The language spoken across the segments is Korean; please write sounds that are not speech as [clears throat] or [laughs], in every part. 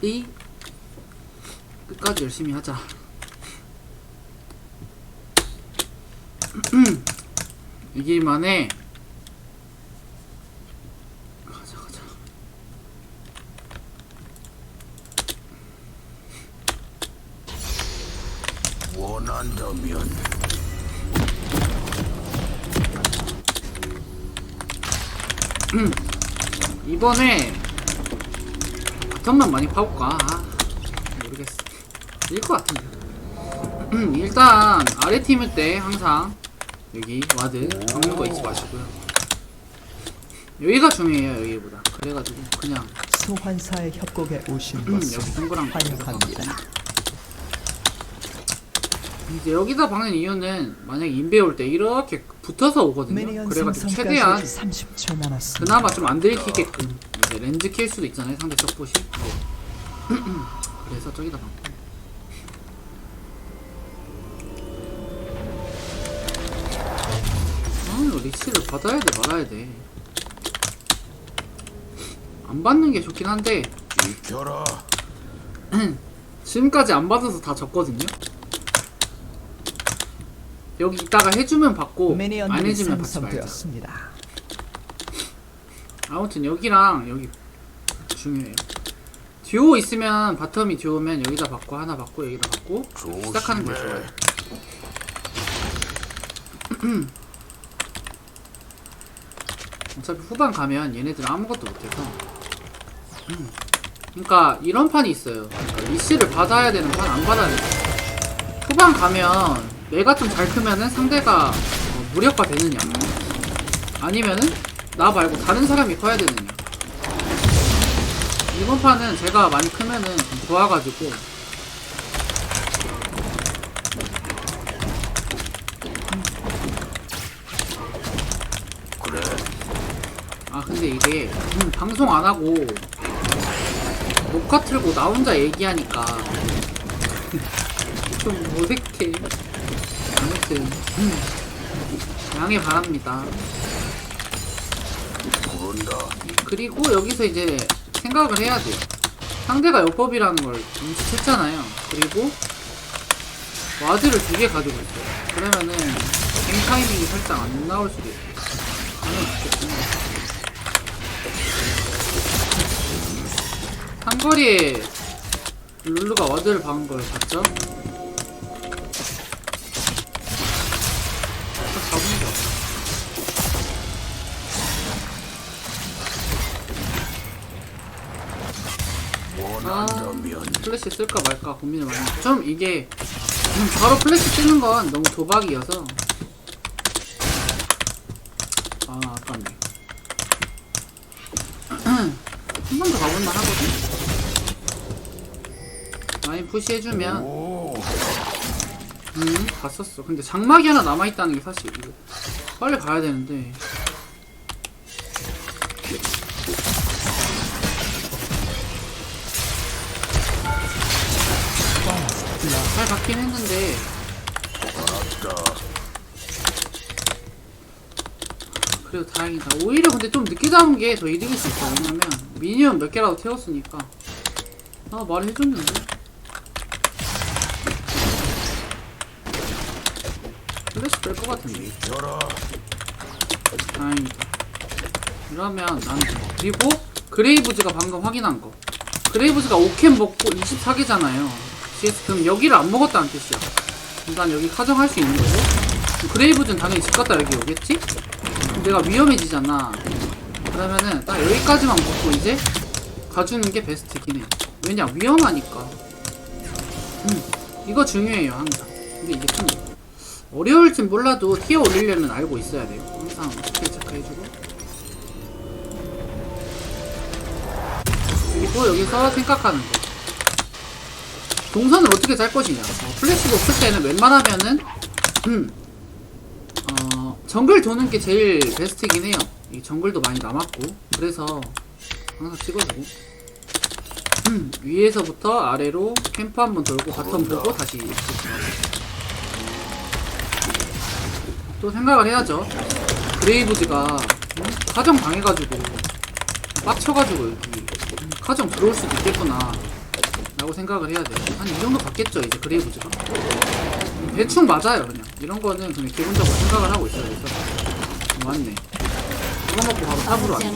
이 끝까지 열심히 하자. 이길만해. 가자 가자. 원한다면 이번에 바텀만 많이 파볼까? 아, 모르겠어. 일 것 같은데. 음, 일단 아래 팀일 때 항상 여기 와드 박는 거 잊지 마시고요. 여기가 중요해요 여기보다. 그래가지고 그냥 소환사의 협곡에 오신 음, 것을 여기 동그란 거 환영합니다. 이제 여기다 박는 이유는 만약에 인베 올 때 이렇게 붙어서 오거든요. 그래가지고 최대한 생성까지 30초 남았습니다. 그나마 좀 안 들키게끔 이제 렌즈 킬 수도 있잖아요 상대 적봇이 [clears throat] 그래서 저기다 박고. 아 리치를 받아야 돼 말아야 돼 안 받는 게 좋긴 한데. [clears throat] 지금까지 안 받아서 다 졌거든요 여기 이따가 해주면 받고 안 미니언들이 해주면 받지 말자 생성되었습니다. 아무튼 여기랑 여기 중요해요. 듀오 있으면 바텀이 듀오면 여기다 받고 하나 받고 여기다 받고 시작하는 게. 좋아요. [clears throat] 어차피 후반 가면 얘네들 아무것도 못해서. 음. 그러니까 이런 판이 있어요. 그러니까 리시를 받아야 되는 판, 안 받아야 되는 판. 후반 가면 내가 좀 잘 크면은 상대가 어, 무력화 되느냐. 아니면은 나 말고 다른 사람이 커야 되느냐. 이번 판은 제가 많이 크면은 좀 좋아가지고 그래 아 근데 이게 음, 방송 안 하고 녹화 틀고 나 혼자 얘기하니까 [laughs] 좀 어색해. 아무튼 음, 양해 바랍니다. 그리고 여기서 이제 생각을 해야 돼요. 상대가 요법이라는 걸 인식했잖아요. 그리고 와드를 두 개 가지고 있어요. 그러면은 갱 타이밍이 살짝 안 나올 수도 있어요. 상거리에 룰루가 와드를 박은 걸 봤죠? 플래시 쓸까 말까 고민을 많이 했어요. 좀 이게 음, 바로 플래시 쓰는 건 너무 도박이어서. 아 아깝네. [clears throat] 한 번 더 가볼만 하거든? 많이 푸시해주면. 오. 음 갔었어. 근데 장막이 하나 남아있다는 게 사실 이거 빨리 가야 되는데 잘 갔긴 했는데 알았다 그래도 다행이다. 오히려 근데 좀 늦게 잡은 게 더 이득일 수 있어. 왜냐면 미니언 몇 개라도 태웠으니까. 아 말을 해줬는데. 플래시 뺄것 같은데. 다행이다. 이러면 나는 좋아. 그리고 그레이브즈가 방금 확인한 거. 그레이브즈가 5캠 먹고 24개잖아요. CS 그럼 여기를 안 먹었다는 뜻이야. 일단 여기 가정할 수 있는 거고. 그레이브즈는 당연히 집 갔다 여기 오겠지? 내가 위험해지잖아. 그러면은 딱 여기까지만 먹고 이제 가주는 게 베스트긴 해. 왜냐 위험하니까. 음, 이거 중요해요 항상. 근데 이게 좀 어려울진 몰라도 티어 올리려면 알고 있어야 돼요. 항상 스킬 체크해주고. 그리고 여기서 생각하는 거. 동선을 어떻게 짤 것이냐. 어, 플래시가 없을 때는 웬만하면은, 음, 어, 정글 도는 게 제일 베스트긴 해요. 이 정글도 많이 남았고. 그래서 항상 찍어주고. 음, 위에서부터 아래로 캠프 한번 돌고 바텀 보고 다시 들어가고. 또 생각을 해야죠. 그레이브즈가 음? 가정 당해가지고 빡쳐가지고 여기 음, 가정 들어올 수도 있겠구나. 라고 생각을 해야 돼요. 한 이 정도 받겠죠 이제 그레이브즈가? 대충 맞아요 그냥. 이런 거는 그냥 기본적으로 생각을 하고 있어야 돼서 어, 맞네. 이거 먹고 바로 탑으로 왔네.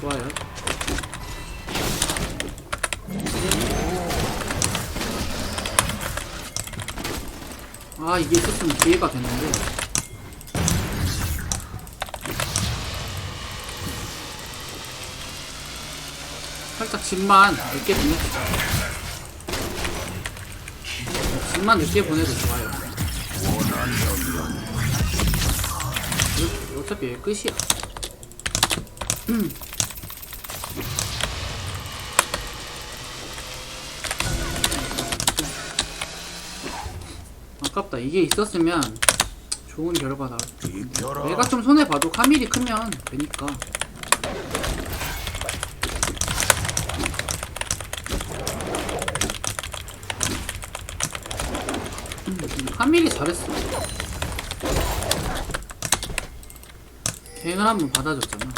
좋아요. 아 이게 있었으면 기회가 됐는데 살짝 집만 늦게 보내주자 집만 늦게 보내도 좋아요. 여- 어차피 여기 끝이야. 아깝다. 이게 있었으면 좋은 결과 나 비켜라. 내가 좀 손해봐도 카밀이 크면 되니까 3일이 잘했어. 갱을 한번 받아줬잖아.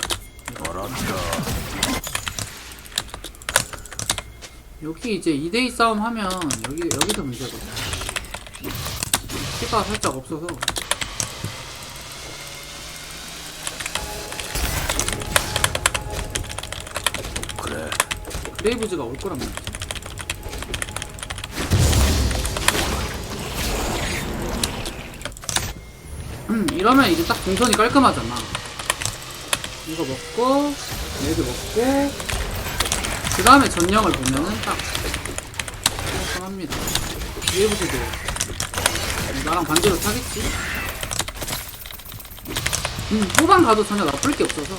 여기 이제 2대2 싸움 하면 여기, 여기서 문제거든. 피가 살짝 없어서. 그래. 그레이브즈가 올 거란 말이야 음, 이러면 이제 딱 동선이 깔끔하잖아. 이거 먹고, 레드 먹고, 그 다음에 전령을 보면은 딱 깔끔합니다. 그레이브즈도 나랑 반대로 타겠지? 음, 후반 가도 전혀 나쁠 게 없어서.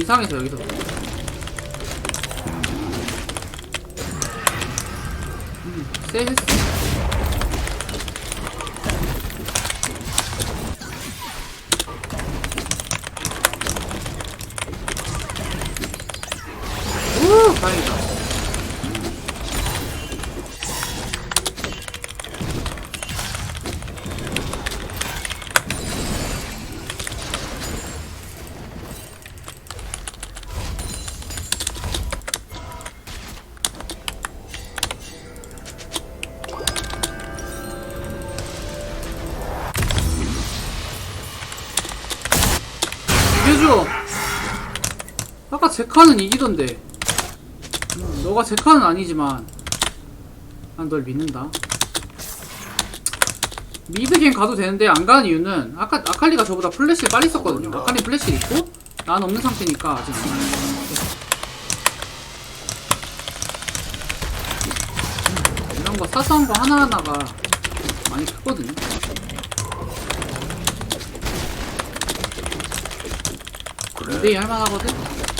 이상해서 여기서. 음, 쎄했어 제카는 이기던데. 음, 너가 제카는 아니지만 난 널 믿는다. 미드갱 가도 되는데 안 가는 이유는 아까 아칼리가 저보다 플래시를 빨리 썼거든요. 아칼리 플래시 있고 난 없는 상태니까 아직 안 가요 음, 이런 거 사소한 거 하나하나가 많이 크거든요. 그래. 2대2 할만하거든?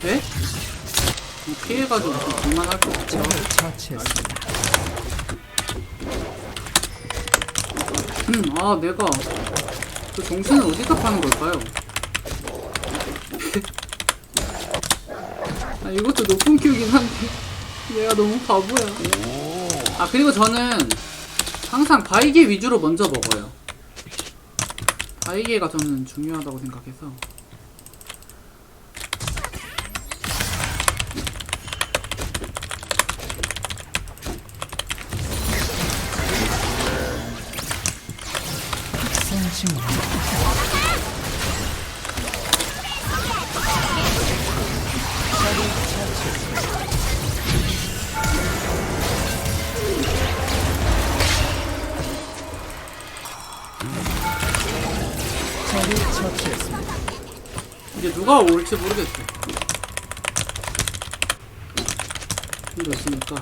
돼? 어, 피해가지고 좀 볼만할 것 같아. 음, 아, 내가 그 정신을 어디다 파는 걸까요? [laughs] 아, 이것도 높은 키우긴 한데 내가 너무 바보야. 아, 그리고 저는 항상 바이게 위주로 먼저 먹어요. 바이게가 저는 중요하다고 생각해서. 처치했습니다. 이제 누가 올지 모르겠어. 이거 있으니까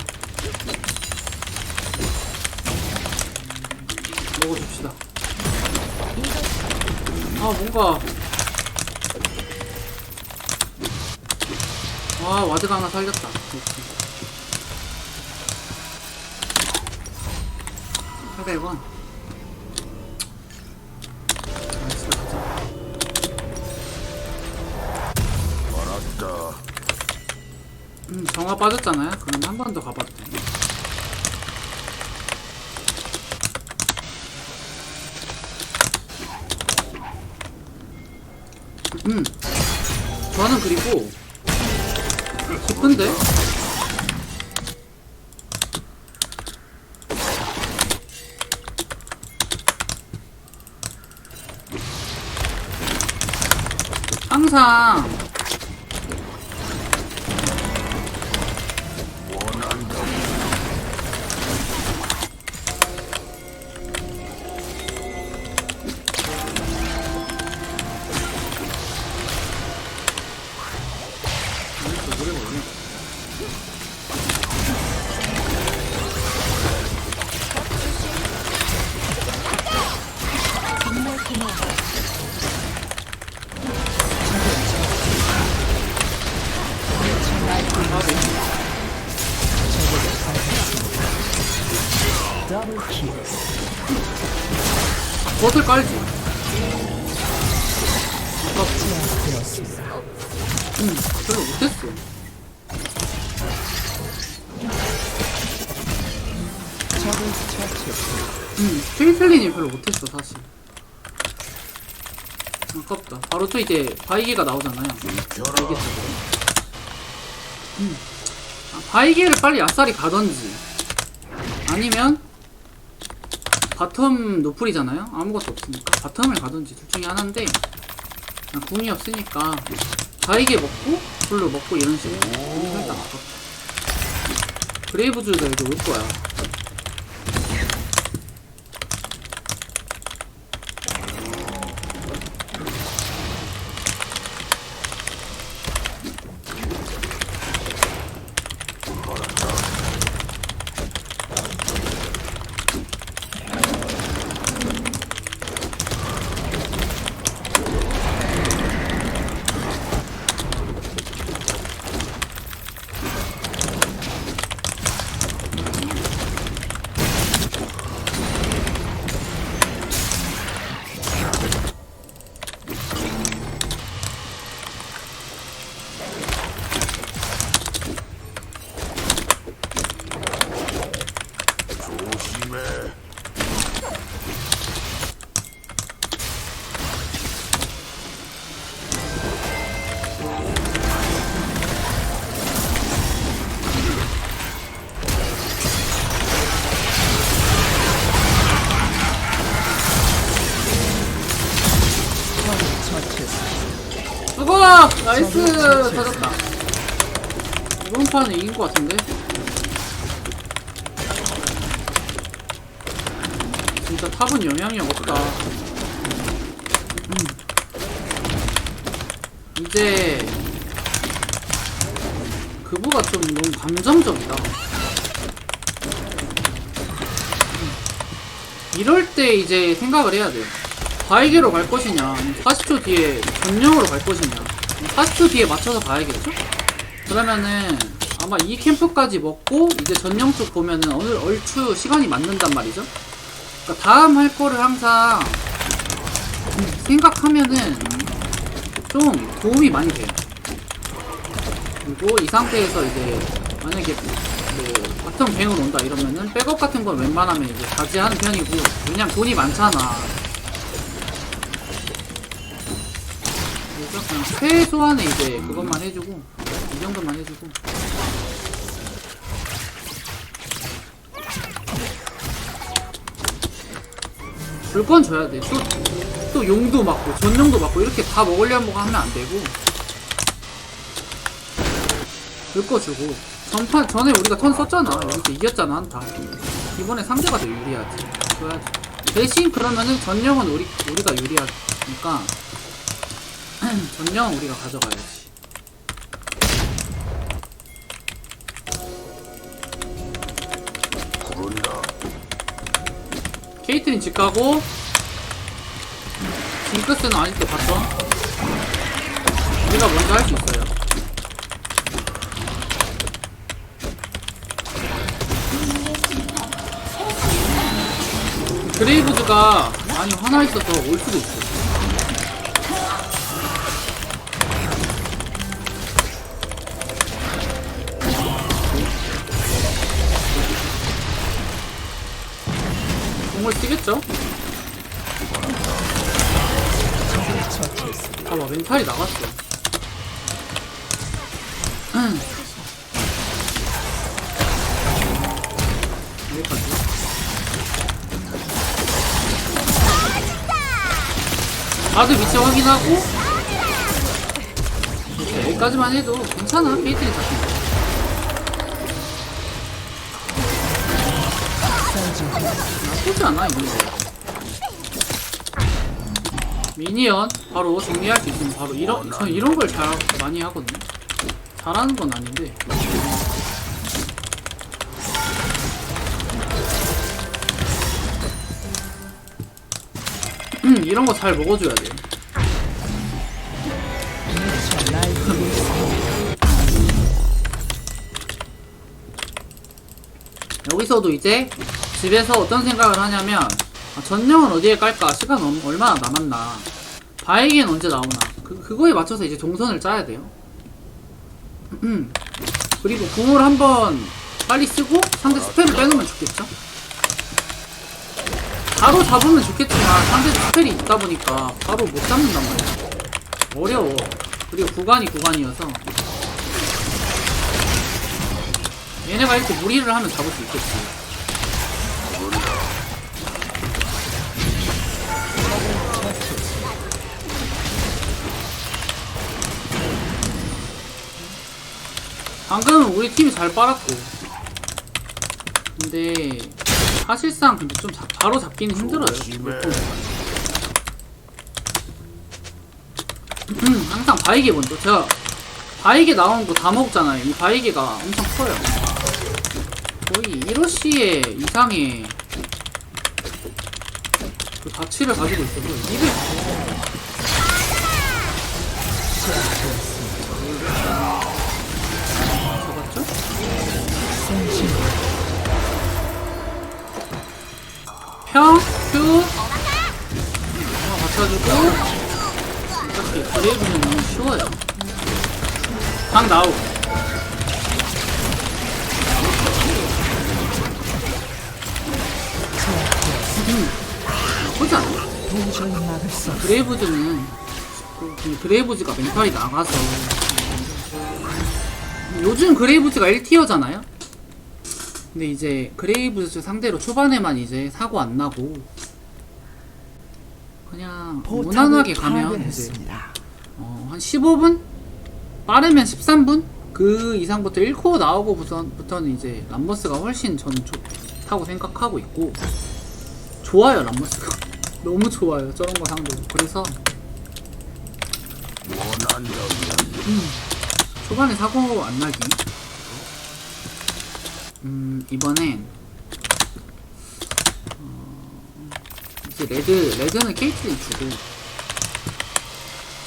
먹어줍시다. 아 뭔가 와 와드가 하나 살렸다. 그렇지. 800원. 나이스 가자. 알았다. 음, 정화 빠졌잖아요. 그럼 한 번 더 가봐도 돼. 음, 저는 그리고 깊은데? 항상 이제 바이게가 나오잖아요. 쪽으로. 음. 아, 바이게를 빨리 아싸리 가던지. 아니면, 바텀 노플이잖아요? 아무것도 없으니까. 바텀을 가던지 둘 중에 하나인데, 아, 궁이 없으니까, 바이게 먹고, 블루 먹고 이런 식으로. 음, 살짝 아깝다. 그레이브즈가 이제 올 거야. 판은 이긴 것 같은데? 진짜 탑은 영향력 없다. 음. 이제 그부가 좀 너무 감정적이다. 음. 이럴 때 이제 생각을 해야 돼요. 바이게로 갈 것이냐, 40초 뒤에 전령으로 갈 것이냐. 40초 뒤에 맞춰서 가야겠죠? 그러면은 아마 이 캠프까지 먹고 이제 전령 쪽 보면은 어느 얼추 시간이 맞는단 말이죠. 그러니까 다음 할 거를 항상 생각하면은 좀 도움이 많이 돼요. 그리고 이 상태에서 이제 만약에 뭐 바텀 뱅을 온다 이러면은 백업 같은 건 웬만하면 이제 자제하는 편이고 그냥 돈이 많잖아. 그래서 그냥 최소한의 이제 그것만 해주고 이 정도만 해주고 줄건 줘야 돼. 또, 또 용도 맞고 전용도 맞고 이렇게 다 먹으려고 하면 안 되고 줄거 주고 전판 전에 우리가 턴 썼잖아. 여기서 이겼잖아 한타. 이번에 상대가 더 유리하지. 줘야지. 대신 그러면은 전령은 우리 우리가 유리하니까 [clears throat] 전령은 우리가 가져가야지. 케이트린 집 가고 징크스는 아직도 봤어? 우리가 먼저 할 수 있어요. 그레이브즈가 많이 화나 있어서 올 수도 있어 처치했습니다. 봐봐 멘탈이 나갔어 음. 여기까지 다들 위치 확인하고 오케이, 여기까지만 해도 괜찮아 페이트리 잡힌 거 나쁘지 않아 이거. 미니언 바로 정리할 수 있으면 바로 이런 전 이런 걸 잘 많이 하거든요. 잘하는 건 아닌데. 음, 이런 거 잘 먹어줘야 있습니다. 여기서도 이제 집에서 어떤 생각을 하냐면 아, 전령은 어디에 깔까? 시간 얼- 얼마나 남았나? 바에겐 언제 나오나? 그, 그거에 맞춰서 이제 동선을 짜야 돼요. 음. 그리고 궁을 한번 빨리 쓰고 상대 스펠을 빼놓으면 좋겠죠? 바로 잡으면 좋겠지만 상대 스펠이 있다 보니까 바로 못 잡는단 말이야 어려워. 그리고 구간이 구간이어서. 얘네가 이렇게 무리를 하면 잡을 수 있겠지 방금은 우리 팀이 잘 빨았고. 근데 사실상 근데 좀 자- 바로 잡기는 힘들어요. 음, 항상 바이게 먼저. 제가 바이게 나오는 거 다 먹잖아요. 이 바이게가 엄청 커요. 거의 1호씨의 이상의 그 가치를 가지고 있어서 200 그- 그레이브즈가 멘탈이 나가서 요즘 그레이브즈가 1티어잖아요 근데 이제 그레이브즈 상대로 초반에만 이제 사고 안 나고 그냥 무난하게 가면 이제. 어, 한 15분? 빠르면 13분? 그 이상부터 1코어 나오고부터는 이제 람버스가 훨씬 저는 좋다고 생각하고 있고 좋아요 람버스가 [laughs] 너무 좋아요 저런 거 상대로 그래서 원한다면 초반에 사고 안 나기 음 이번엔 어, 이제 레드 레드는 케이트린 주고.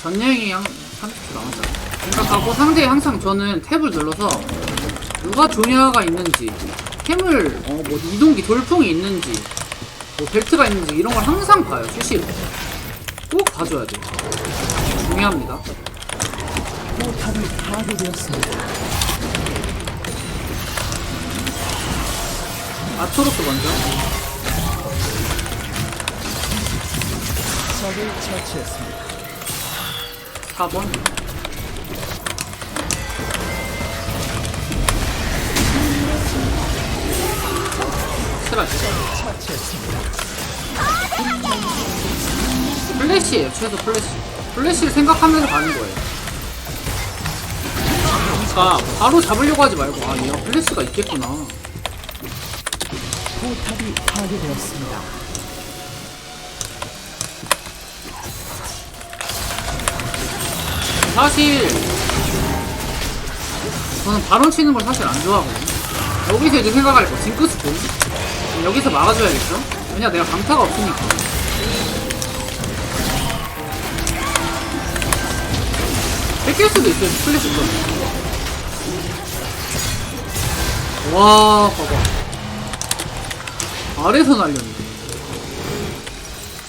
전령이 한 30초 남았잖아. 생각하고 상대에 항상 저는 탭을 눌러서 누가 조냐가 있는지 템을 어, 뭐 이동기 돌풍이 있는지 뭐 벨트가 있는지 이런 걸 항상 봐요 수시로. 꼭 봐줘야 돼요 중요합니다 포탑이 파괴되었습니다. 아토로스 먼저 적을 처치했습니다. 4번 스라지 처치했습니다. 플래시예요 최소 플래시 플래시를 생각하면서 가는 거예요 그러니까 바로 잡으려고 하지 말고 아 얘가 플래시가 있겠구나. 포탑이 파괴되었습니다. 사실 저는 바론 치는 걸 사실 안 좋아하거든요. 여기서 이제 생각할 거 징크스 공? 여기서 막아줘야겠죠? 왜냐 내가 강타가 없으니까. 뺏길 수도 있어요 플래시 거. 와 봐봐. 아래서 날렸네.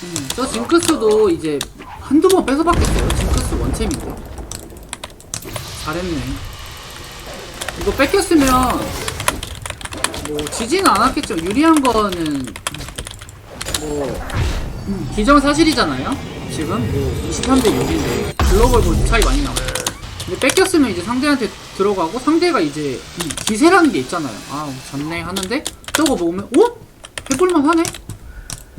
음, 저 징크스도 이제 한두 번 뺏어봤겠어요. 징크스 원챔인데. 잘했네. 이거 뺏겼으면 뭐 지지는 않았겠죠. 유리한 거는 뭐 음, 기정사실이잖아요. 지금 뭐 23대 6인데 글로벌 볼 차이 많이 나고 근데 뺏겼으면 이제 상대한테 들어가고 상대가 이제 음, 기세라는 게 있잖아요 아 졌네 하는데 저거 보면 어? 해볼만 하네?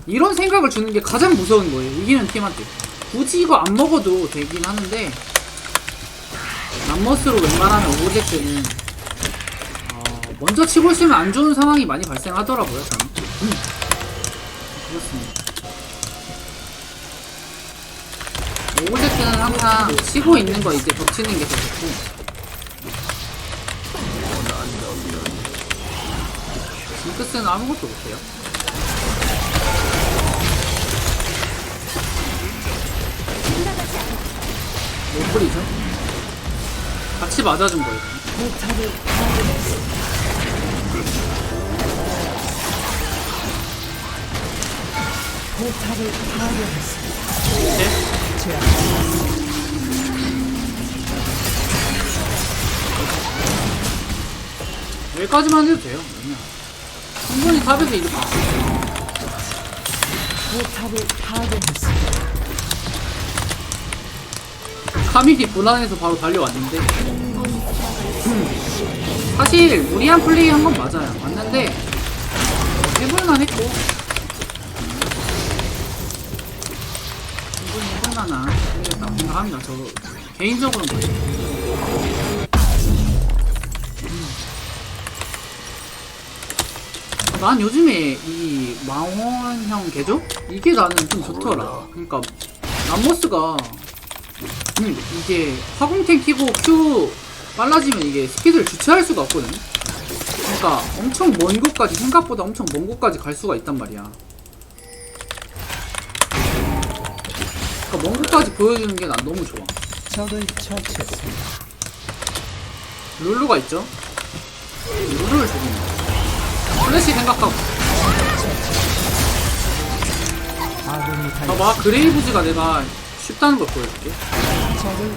이런 생각을 주는 게 가장 무서운 거예요 이기는 팀한테 굳이 이거 안 먹어도 되긴 하는데 람머스로 웬만하면 오브젝트는 어, 먼저 치고 있으면 안 좋은 상황이 많이 발생하더라고요 저는 음. 그렇습니다 오브젝트는 항상 치고 있는 거 이제 겹치는 게 더 좋고 징크스는 아무것도 못해요 못 뿌리죠? 같이 맞아준 거예요 포탑을 파괴했습니다. 제압. 여기까지만 해도 돼요 그냥 충분히 탑에서 이득 봤어 포탑을 파괴했습니다. 카밀이 불안해서 바로 달려왔는데. 음, 사실 무리한 플레이 한 건 맞아요. 맞는데 어, 해볼만 했고. 충분히 해볼만한 플레이였다고 생각합니다. 저 개인적으로는 난 요즘에 이 망원형 개조? 이게 나는 좀 좋더라 그러니까 람모스가 음, 이게 화공탱 키고 Q 빨라지면 이게 스피드를 주체할 수가 없거든. 그러니까 엄청 먼 곳까지 생각보다 엄청 먼 곳까지 갈 수가 있단 말이야. 그러니까 먼 곳까지 보여주는 게 난 너무 좋아. 적을 처치했습니다. 룰루가 있죠. 룰루를 죽이는 거. 플래시 생각하고. 봐봐. 그레이브즈가 내가 쉽다는 걸 보여줄게.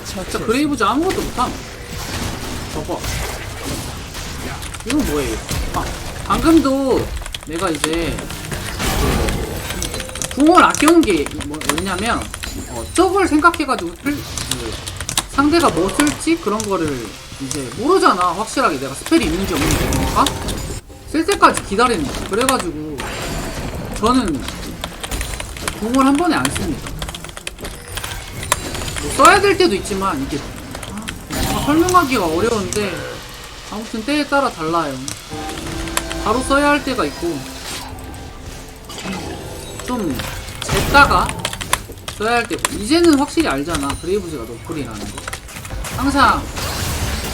진짜. 그레이브즈 아무것도 못함. 봐봐. 이건 뭐예요? 아, 방금도 내가 이제 그 궁을 아껴온 게 뭐, 뭐냐면 어, 저걸 생각해가지고 플- 그 상대가 뭐 쓸지 그런 거를 이제 모르잖아 확실하게 내가 스펠이 있는지 없는지 그러니까 쓸 때까지 거야 그래가지고 저는 궁을 한 번에 안 씁니다 뭐 써야 될 때도 있지만 이게 아, 설명하기가 어려운데 아무튼 때에 따라 달라요. 바로 써야 할 때가 있고 좀 쟀다가 써야 할 때. 이제는 확실히 알잖아. 브레이브즈가 노플이라는 거. 항상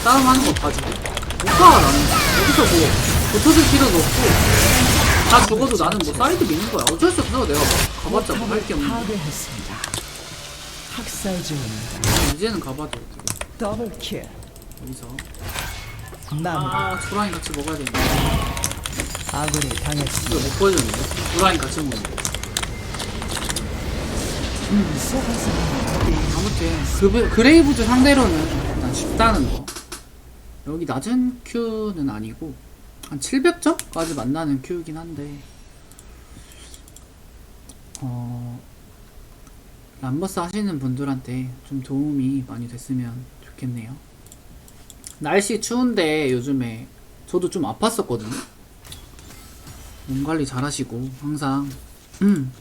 싸움하는 거 봐주고 못 가. 나는 여기서 뭐 붙어줄 필요도 없고 다 죽어도 나는 뭐 사이드 미는 거야. 어쩔 수 없어. 내가 가봤자 뭐 할 게. 파괴했습니다. 학살 중입니다. 이제는 가봐도 더블 킬. 여기서 남아 조랑이 같이 먹어야 되는데. 아군이 당했습니다. 이거 못 보여줬는데? 브라인 같이 먹는 거. 쏘가서 아무튼 그, 그레이브즈 상대로는 난 쉽다는 거. 여기 낮은 큐는 아니고 한 700점까지 만나는 큐이긴 한데 어 람버스 하시는 분들한테 좀 도움이 많이 됐으면 좋겠네요. 날씨 추운데 요즘에 저도 좀 아팠었거든요. 몸 관리 잘 하시고 항상 음,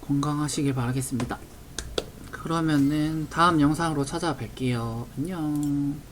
건강하시길 바라겠습니다. 그러면은 다음 영상으로 찾아뵐게요. 안녕.